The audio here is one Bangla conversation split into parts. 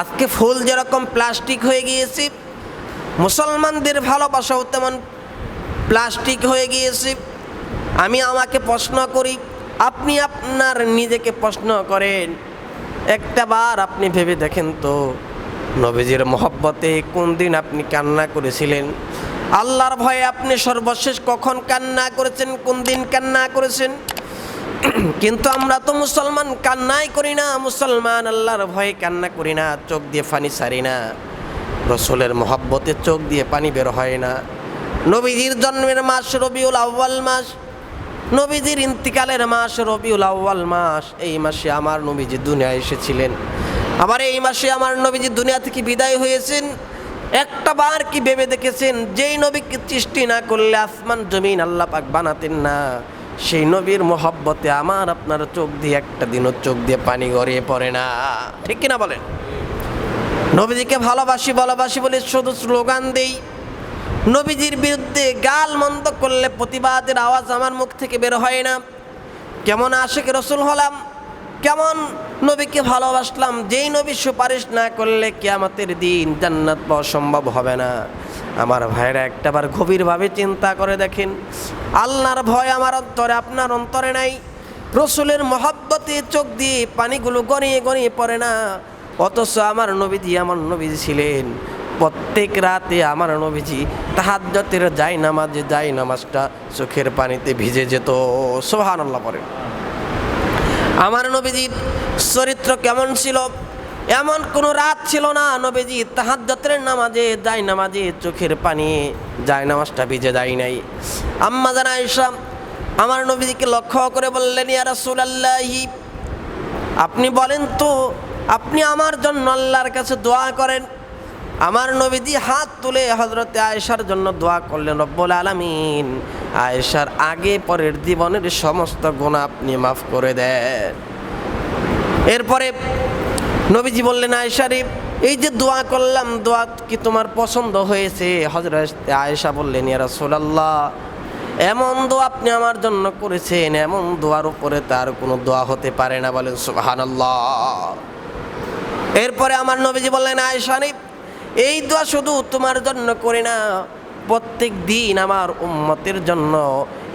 আজকে ফুল যেরকম প্লাস্টিক হয়ে গিয়েছে, মুসলমানদের ভালোবাসাও তেমন প্লাস্টিক হয়ে গিয়েছে। আমি আমাকে প্রশ্ন করি, আপনি আপনার নিজেকে প্রশ্ন করেন, একটা বার আপনি ভেবে দেখেন তো, নবীজির মহব্বতে কোন দিন আপনি কান্না করেছিলেন? আল্লাহর ভয়ে আপনি সর্বশেষ কখন কান্না করেছেন, কোন দিন কান্না করেছেন? কিন্তু আমরা তো মুসলমান, কান্নাই করি না। মুসলমান আল্লাহর ভয়ে কান্না করি না, চোখ দিয়ে পানি সারি না। রসুলের মহাব্বতে চোখ দিয়ে পানি বের হয় না। নবীজির জন্মের মাস রবিউল আউ্বাল মাস। নবীজির ইন্তিকালের মাস রবিউল আউ্বাল মাস। এই মাসে আমার নবীজি দুনিয়ায় এসেছিলেন। আবার এই মাসে আমার নবীজি দুনিয়া থেকে বিদায় হয়েছেন। একটা বার কি ভেবে দেখেছেন? যেই নবীকে সৃষ্টি না করলে আসমান, জমিন আল্লাহ পাক বানাতেন না। সেই নবীর মোহব্বতে আমার আপনার চোখ দিয়ে একটা দিনও চোখ দিয়ে পানি গড়িয়ে পড়ে না। ঠিক কিনা বলেন? নবীজিকে ভালোবাসি ভালোবাসি বলে শুধু স্লোগান দেই। নবীজির বিরুদ্ধে গাল মন্দ করলে প্রতিবাদের আওয়াজ আমার মুখ থেকে বের হয় না। কেমন আশেক রসুল হলাম, কেমন নবীকে ভালোবাসলাম, যেই নবী সুপারিশ না করলে কেয়ামতের দিন জান্নাত পাওয়া সম্ভব হবে না। আমার ভাইরা একটাবার গভীরভাবে চিন্তা করে দেখেন। আল্লাহর ভয় আমার অন্তরে, আপনার অন্তরে নাই। রসুলের মহাব্বতে চোখ দিয়ে পানিগুলো গড়িয়ে গড়িয়ে পড়ে না। অথচ আমার নবীজি আমার নবীজি ছিলেন। প্রত্যেক রাতে আমার নবীজি তাহাজ্জতের যাই নামাজে যাই নামাজটা চোখের পানিতে ভিজে যেত। সোহান আল্লাহ পরে আমার নবীজির চরিত্র কেমন ছিল? এমন কোনো রাত ছিল না, নবীজি তাহাজ্জতের নামাজে, যাই নামাজে চোখের পানি, যাই নামাজটা ভিজে যায় নাই। আম্মা জানা ইসলাম আমার নবীজিকে লক্ষ্য করে বললেন, ইয়া রাসূলুল্লাহি, আপনি বলেন তো, আপনি আমার জন্য আল্লাহর কাছে দোয়া করেন? আমার নবীজি হাত তুলে হজরতে আয়েশার জন্য দোয়া করলেন, রব্বুল আলামিন, আয়েশার আগে পরের জীবনের সমস্ত গুণা আপনি মাফ করে দেন। এরপরে নবীজি বললেন আয়েশারে এই যে দোয়া করলাম, দোয়া কি তোমার পছন্দ হয়েছে? হজরত আয়েশা বললেন, ইয়া রাসূলুল্লাহ, এমন দোয়া আপনি আমার জন্য করেছেন, এমন দোয়ার উপরে তার কোনো দোয়া হতে পারে না। বলেন, সুবহানাল্লাহ। এরপরে আমার নবীজি বললেন আয়েশানি এই দোয়া শুধু তোমার জন্য করি না প্রত্যেক দিন আমার উম্মতের জন্য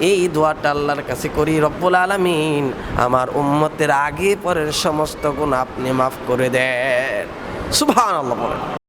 এই দোয়াটা আল্লাহর কাছে করি রব্বুল আলমিন। আমার উম্মতের আগে পরের সমস্ত গুণ আপনি মাফ করে দেন। সুভান বলেন।